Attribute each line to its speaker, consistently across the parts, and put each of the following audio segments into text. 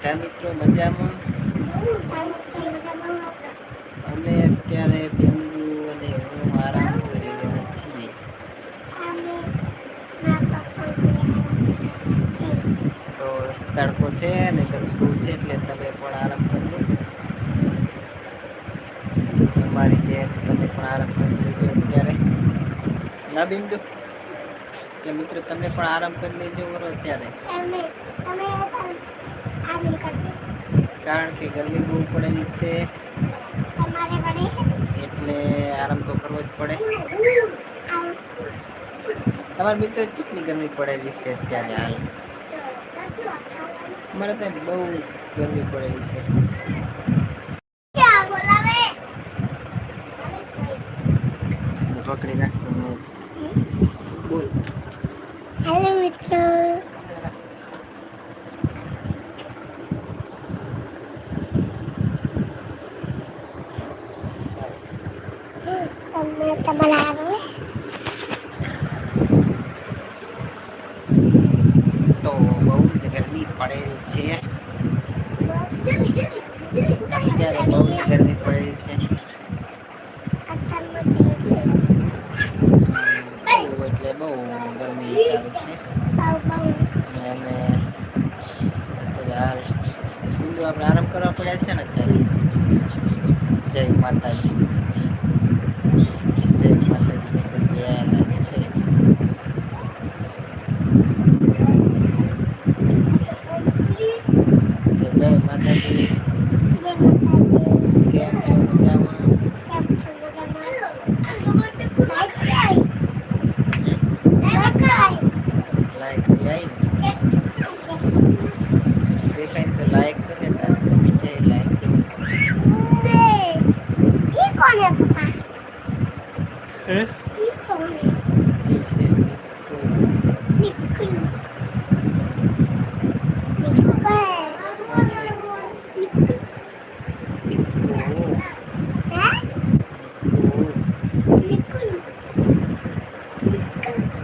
Speaker 1: મિત્રો મજામાં? અમે અત્યારે બિંદુ અને હું આરામ કરી રહ્યા છીએ. તો તડકો છે અને તડકો છે એટલે તમે પણ આરામ કરજો. તમારી જેમ તમે પણ આરામ કરી લેજો અત્યારે. ના બિંદુ? કે મિત્રો તમે પણ આરામ કરી લેજો અત્યારે. કારણ કે ગરમી બહુ પડેલી છે. એટલે આરામ તો કરવો જ પડે. તમારા મિત્રો કેટલી ગરમી પડેલી છે અત્યારે હાલ? અમારે ત્યાં બહુ જ ગરમી પડેલી છે. પકડી નાખતો બોલ.
Speaker 2: હેલો મિત્રો તમે તમારા આવે
Speaker 1: તો બહુ જ ગરમી પડેલી છે અત્યારે બહુ જ ગરમી પડેલી છે એટલે બહુ ગરમી ચાલુ છે. અને અત્યારે બિંદુ આપણે આરામ કરવા પડ્યા છે ને અત્યારે. જય માતાજી. જય માતાજી. જય લાગે છે. જય માતાજી કેમ છો મજામાં લાઈક આવી દેખાય ને તો લાઈક કરે તારે જય લાઈક હે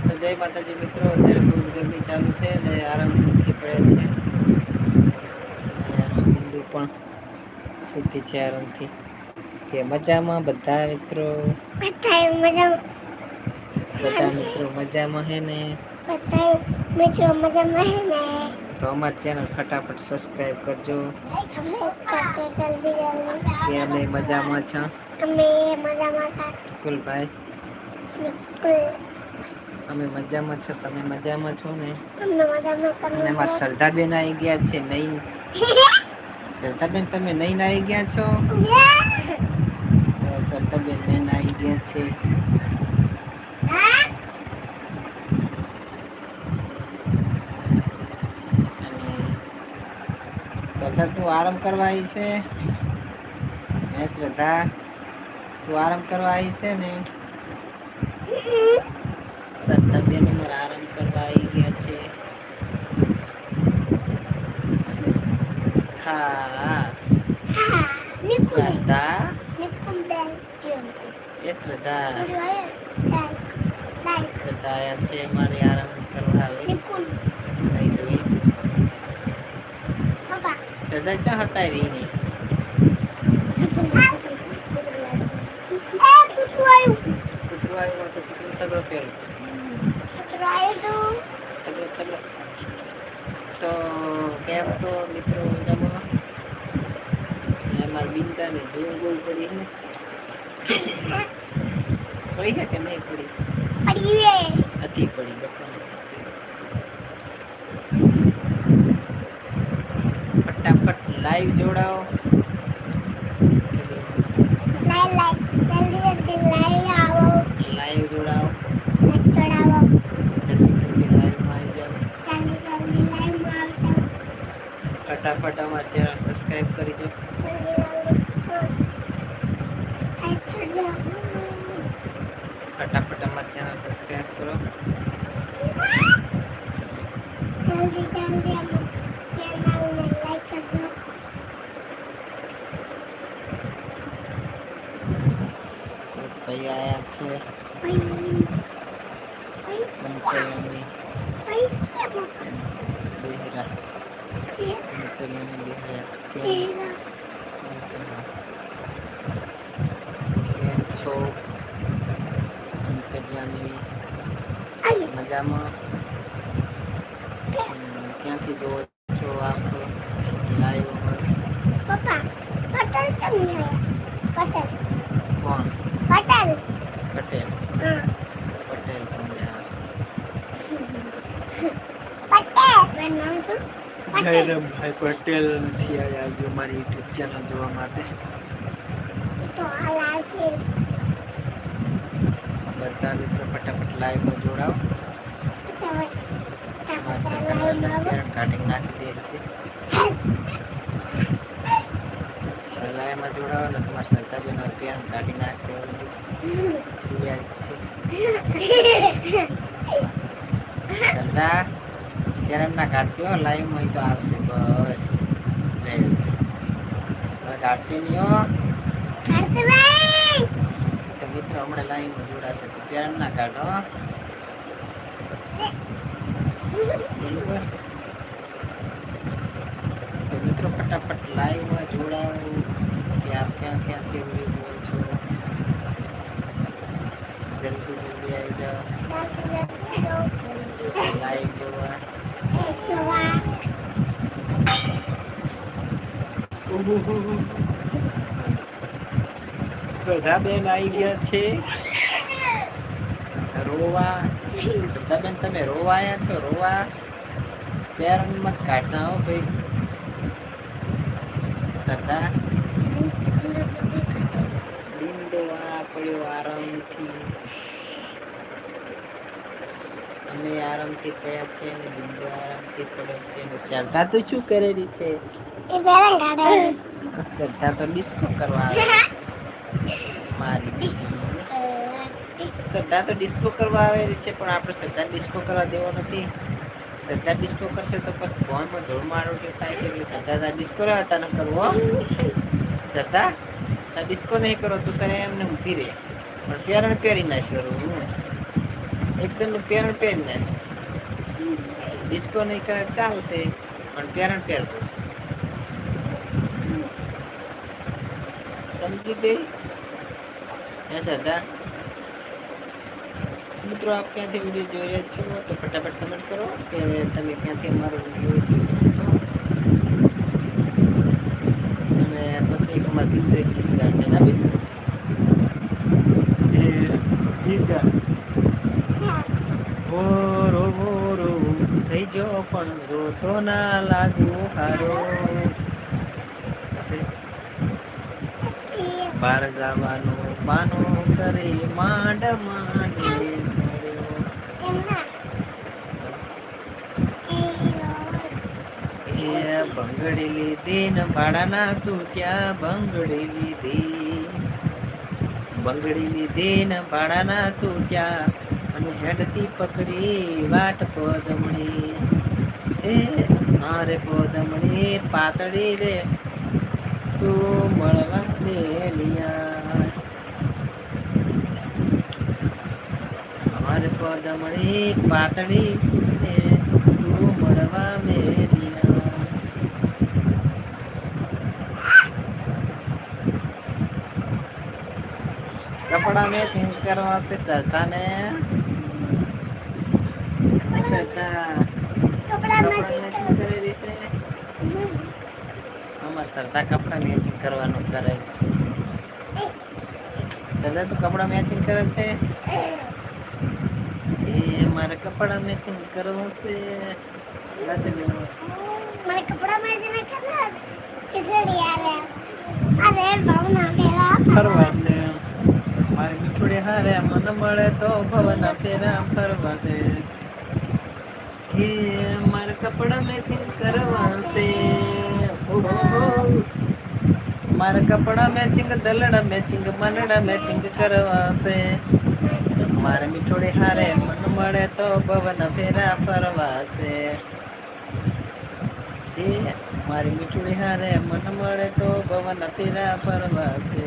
Speaker 1: તો જય માતાજી મિત્રો અત્યારે બહુ જ ગરમી ચાલુ છે અને આરામથી પડે છે. બિંદુ પણ સૂતી છે આરામથી. કે મજામાં બધા મિત્રો? બધા મિત્રો મજામાં હે ને?
Speaker 2: મિત્રો મજામાં હે ને?
Speaker 1: તો અમારી ચેનલ ફટાફટ સબસ્ક્રાઈબ કરજો.
Speaker 2: કરશો જલ્દી જલ્દી.
Speaker 1: કે અમે મજામાં છો?
Speaker 2: અમે મજામાં છો.
Speaker 1: કુલભાઈ
Speaker 2: નિકુલ
Speaker 1: અમે મજામાં છો? તમે મજામાં છો ને? અને
Speaker 2: તમે
Speaker 1: અમારા શ્રદ્ધાબેન આવી ગયા છે નહીં? સરદારબેન તમે નહીં આવી ગયા છો? તો શ્રદ્ધાબેન નહીં આવી ગયા છે. અને શ્રદ્ધા તું આરામ કરવા આવી છે? હે શ્રદ્ધા તું આરામ કરવા આવી છે ને શ્રદ્ધાબેન અમારા આરામ કરવા આવી ગયા છે હા
Speaker 2: નિકુલ
Speaker 1: શ્રદ્ધા
Speaker 2: નિકુલ બેન કેમ
Speaker 1: એ શ્રદ્ધા
Speaker 2: લાઈક લાઈક
Speaker 1: શ્રદ્ધા આયા છે અમારે આરામ કરવા આવે ચા હતા રહી નહીં તો કેમ છો મિત્રો અમારી બિંદાને જોવું બહુ પડી ને. પડી છે કે નહીં પડી? નથી પડી બપ્પાને ફટાફટ લાઈવ જોડાઓ. લાઈવ જોડાઓ. ફટાફટ અમારા ચેનલ સબસ્ક્રાઈબ કરી દો
Speaker 2: લાઈક કરજો
Speaker 1: ફટાફટ અમારા ચેનલ સબસ્ક્રાઈબ કરો
Speaker 2: જલ્દી જલ્દી અમે ચેનલને લાઈક કરજો
Speaker 1: ભાઈ આયા છે. બેહરા બિહાર કેમ છો અંતરિયામી મજામાં ક્યાંથી જોવો છો આપ લાઈવ
Speaker 2: પપ્પા પટેલ ચમી આયા. પટેલ પટેલ
Speaker 1: પટેલ તમને આવશે જયરામભાઈ પટેલ. નથી આવ્યા આજે મારી યુટ્યુબ ચેનલ જોવા માટે.
Speaker 2: તો આ લાલ છે
Speaker 1: બધા મિત્રો ફટાફટ લાઈવમાં જોડાઓ. તમારા કાઢી નાખી દે છે. લાઈવમાં જોડાવો ને તમારા સરકાર બેનો પેરણ કાઢી નાખશે એવું તૈયાર ના કાઢતી લાઈવ લાઈવમાં તો આવશે. બસ. કાઢતી નહીં તો મિત્રો હમણાં લાઈવમાં જોડાશે તો પેરણ ના કાઢો બરોબર. મિત્રો ફટાફટ લાઈવમાં જોડાઓ. કે આપ ક્યાં, ક્યાંથી વીડિયો જુઓ છો? જલ્દી જલ્દી આવી જાઓ. લાઈવ જોવા. શ્રદ્ધાબેન આવી ગયા છે. રોવા. શ્રદ્ધાબેન, તમે રોવા આવ્યા છો? રોવા. પેરણ મત કાઢના હો ભાઈ. શ્રદ્ધા. ડીંડો આ પડ્યો આરામથી. અમે આરામથી પડ્યા છે અને બિંદુ આરામથી પડ્યો છે અને શ્રદ્ધા તો શું કરેલી છે? શ્રદ્ધા તો ડિસ્કો કરવા આવે. મારી શ્રદ્ધા તો ડિસ્કો કરવા આવેલી છે પણ આપણે શ્રદ્ધા ડિસ્કો કરવા દેવો નથી. શ્રદ્ધા ડિસ્કો કરશે તો પછી ભવનમાં ધોળ મારો થાય છે એટલે શ્રદ્ધા ડિસ્કો રહેતા ન કરવો આ ડિસ્કો નહીં કરો તો તને એમને ઊભી રહે. પણ પેરણ પહેરી નાશ કરું, હું એકદમ પેરણ પહેરી નાશ. ડિસ્કો નહીં કરે ચાલશે, પણ પેરણ પહેરવું. સમજી ગઈ? હે શ્રદ્ધા મિત્રો, આપ ક્યાંથી વીડિયો જોઈ રહ્યા છો, તો ફટાફટ કમેન્ટ કરો કે તમે ક્યાંથી અમારો વીડિયો જોઈ રહ્યા છો અને અમારા બિંદુ એક ગીત ગાશે ના એ ગીત ગા. ઓરો ઓરો થઈ જો પણ રોતો ના લાગુ હારો. બહાર જવાનું બાનો કરે માંડ માંડે એ બંગડી લીધી ને ભાડાના તું ક્યાં બંગડી લીધી બંગડી લીધી ને ભાડાના તું ક્યાં? અને હેડતી પકડી વાટ પોદમણી. એ મારે પોદમણી પાતળી રે, તું મળવા દે લિયા. અરે પોદમણી પાતળી મળવા મેરિયા કપડા મેચિંગ કરવા છે. સરકાને અમાર સરતા કપડા મેચિંગ કરવાનું કરે છે. ચલે તું કપડા મેચિંગ કરે છે? એ મારે કપડા મેચિંગ કરવા છે.
Speaker 2: મારા કપડા મેચિંગ કરવા ખીચડી આલે અરે ભાવના પેલા
Speaker 1: ફરવા છે મારી મીઠડી હારે મન મળે તો ભવના ફેરા ફરવા છે હે મારે કપડા મેચિંગ કરવા છે. મારે કપડા મેચિંગ દલડા મેચિંગ મનડા મેચિંગ કરવા છે. મારે મીઠોડી હારે મન મળે તો ભવન ફેરા ફરવાશે. મારી મીઠુડી હારે મન મળે તો ભવન ફેરા
Speaker 2: ફરવાશે.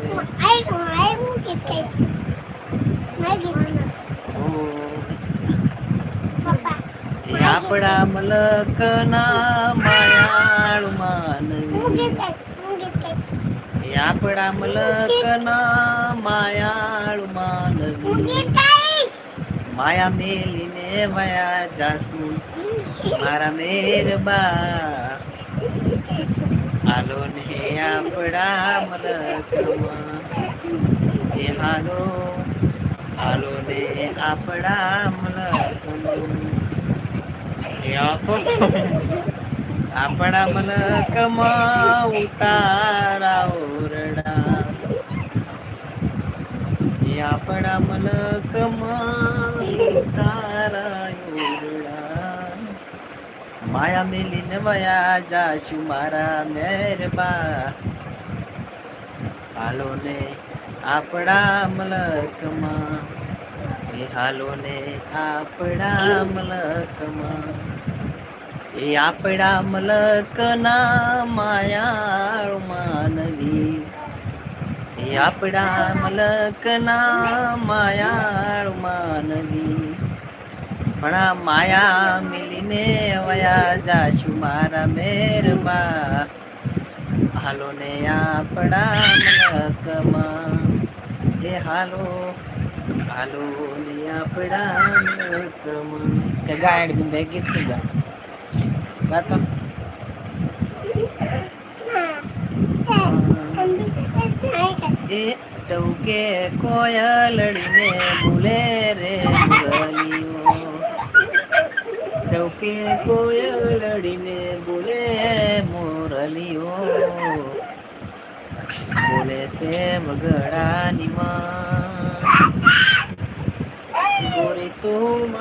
Speaker 1: એ આપણા મલકના માયાળુ
Speaker 2: હું
Speaker 1: માનવી
Speaker 2: ગીત મલક ના
Speaker 1: એ આપણા માયાળુ માનવી માયા મેલીને વયા જાસુ મારા મેરબા હાલો ને આપણા મલકમાં. એ હાલો. હાલો ને આપણા મલકમાં. આપણા મલકમાં ઉતારા ઓરડા. આપણા મલકમાં ઓરડા માયા મેલીને વયા જાશુ મારા મહેરબા હાલો ને આપણા મલકમાં. એ હાલો ને આપણા મલકમાં. એ આપણા મલકના માયાળુ માનવી આપણા મલકના માયાળ માનવી. આ માયા મિલીને વયા જાશું મારા મેરમાં. હાલો ને આપણા મલકમાં. હે હાલો હાલો ને આપણા મલકમાં. કે ગાયડ બિંદે ગીત ગાતો. એ ટવકે કોયલડીને ભૂલે રે મુરલીઓ. ટવકે કોયલડીને ભૂલે મુરલીઓ. બોલે છે વગડાની માં. ગોરી તું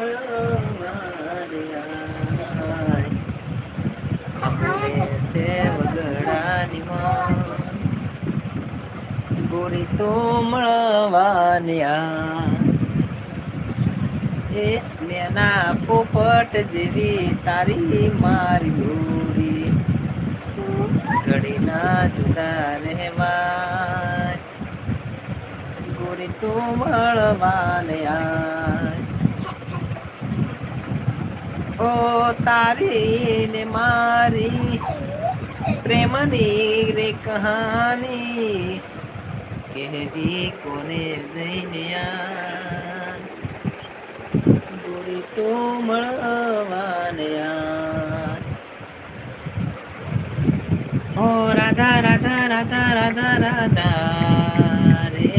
Speaker 1: બોલે છે વગડાની માં. ગોરી તો મળવાન્યા. એ મેના પોપટ જેવી તારી મારી જોડી. ઘડી ના જુદા રહેવા ગોરી તો મળવાન્યા. ઓ તારી ને મારી પ્રેમની રે કહાની. કહેવી કોને જઈને આસ ગોરી તો મળવાને. ઓ રાધા રાધા રાધા રાધા રાધા, રે.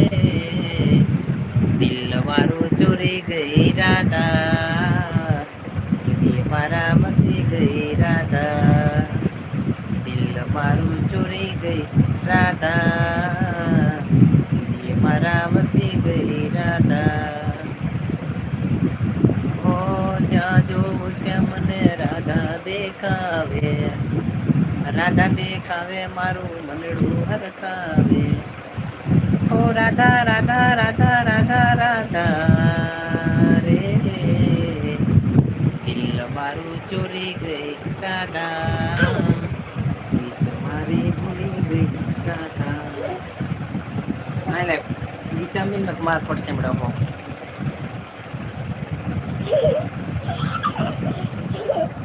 Speaker 1: દિલ મારું ચોરી ગઈ રાધા. તુજે મારા મસી ગઈ રાધા. દિલ મારું ચોરી ગઈ રાધા. મારા રાધા. ઓ જ્યાં જોઉં ત્યાં મને રાધા દેખાવે. રાધા દેખાવે, મારું મનડું હરખાવે. ઓ રાધા રાધા રાધા રાધા રાધા. રે દિલ મારું ચોરી ગઈ રાધા. તમારી મારી ભૂલી ગઈ રાધા. ಜಮೀನ್ದಾಗ ಮಾರ್ಪಡಿಸಿ ಬಿಡಪ್ಪ Thank